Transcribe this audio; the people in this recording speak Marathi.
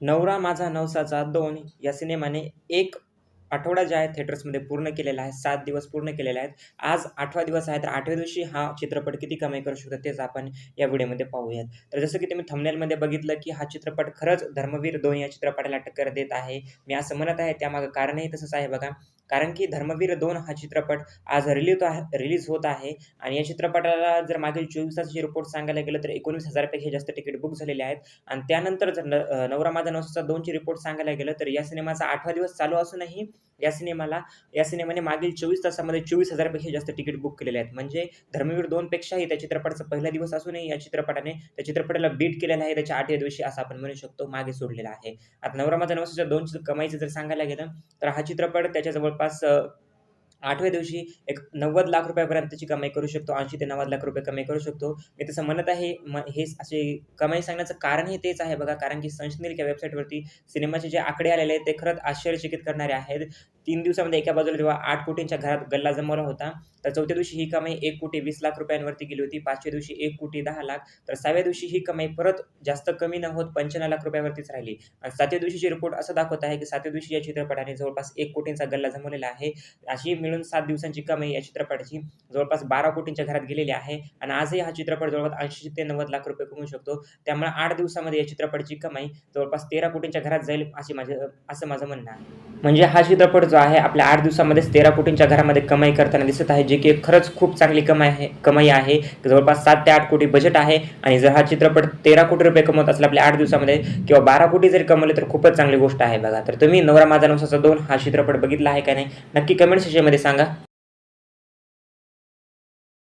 नवरा माझा नवसाचा दोन या सिनेमाने एक आठवडा जे आहे थिएटर्समध्ये पूर्ण केलेला आहे सात दिवस पूर्ण केलेले आहेत. आज आठवा दिवस आहे तर आठव्या दिवशी हा चित्रपट किती कमाई करू शकतो तेच आपण या व्हिडिओमध्ये पाहूयात. तर जसं की तुम्ही थमनेलमध्ये बघितलं की हा चित्रपट खरंच धर्मवीर दोन या चित्रपटाला टक्कर देत आहे. मी असं म्हणत आहे त्यामागं कारणही तसंच आहे बघा. कारण की धर्मवीर दोन हा चित्रपट आज रिलीज आहे रिलीज होत आहे. आणि या चित्रपटाला जर मागील चोवीस तासाची रिपोर्ट सांगायला गेलं तर एकोणीस हजारपेक्षा जास्त तिकीट बुक झालेले आहेत. आणि त्यानंतर जर न नवरा माझा नवसाचा दोनची रिपोर्ट सांगायला गेलं तर या सिनेमाचा आठवा दिवस चालू असूनही या सिनेमाला या सिनेमाने मागील चोवीस तासामध्ये चोवीस हजारपेक्षा जास्त तिकीट बुक केलेले आहेत. म्हणजे धर्मवीर दोनपेक्षाही त्या चित्रपटाचा पहिला दिवस असूनही या चित्रपटाने त्या चित्रपटाला बीट केलेला आहे. त्याच्या आठव्या दिवशी असं आपण म्हणू शकतो मागे सोडलेला आहे. आता नवरा माझा नवसाच्या दोनची कमाईचं जर सांगायला गेलं तर हा चित्रपट त्याच्याजवळ जवळपास आठव्या दिवशी एक नव्वद लाख रुपयापर्यंतची कमाई करू शकतो ऐंशी ते नव्वद लाख रुपये कमाई करू शकतो. मी तसं म्हणत आहे म हे असे कमाई सांगण्याचं कारणही तेच आहे बघा कारण की संशनील या वेबसाईटवरती सिनेमाचे जे आकडे आलेले आहेत ते खरंच आश्चर्यचकित करणारे आहेत. तीन दिवसामध्ये एका बाजूला जेव्हा आठ कोटींच्या घरात गल्ला जमवला होता तर चौथ्या दिवशी ही कमाई एक कोटी वीस लाख रुपयांवरती गेली होती. पाचव्या दिवशी एक कोटी दहा लाख. तर सहाव्या दिवशी ही कमाई परत जास्त कमी न होत पंच्याण्णव लाख रुपयावरतीच राहिली. आणि सातव्या दिवशीची रिपोर्ट असं दाखवत आहे की सातव्या दिवशी या चित्रपटाने जवळपास एक कोटींचा गल्ला जमवलेला आहे. अशी मिळून सात दिवसांची कमाई या चित्रपटाची जवळपास बारा कोटींच्या घरात गेलेली आहे. आणि आजही हा चित्रपट जवळपास ऐंशी ते नव्वद लाख रुपये कमवू शकतो. त्यामुळे आठ दिवसामध्ये या चित्रपटाची कमाई जवळपास तेरा कोटींच्या घरात जाईल अशी माझं असं माझं म्हणणं आहे. म्हणजे हा चित्रपट जो आहे. आपल्या आठ दिवसामध्येच तेरा कोटींच्या घरामध्ये कमाई करताना दिसत आहे जे की खरंच खूप चांगली कमाई आहे कमाई आहे. जवळपास सात ते आठ कोटी बजेट आहे. आणि जर हा चित्रपट तेरा कोटी रुपये कमवत असेल आपल्या आठ दिवसामध्ये किंवा बारा कोटी जरी कमवले तर खूपच चांगली गोष्ट आहे बघा. तर तुम्ही नवरा माझा नवसाचा दोन हा चित्रपट बघितला आहे का नाही नक्की कमेंट सेशनमध्ये सांगा.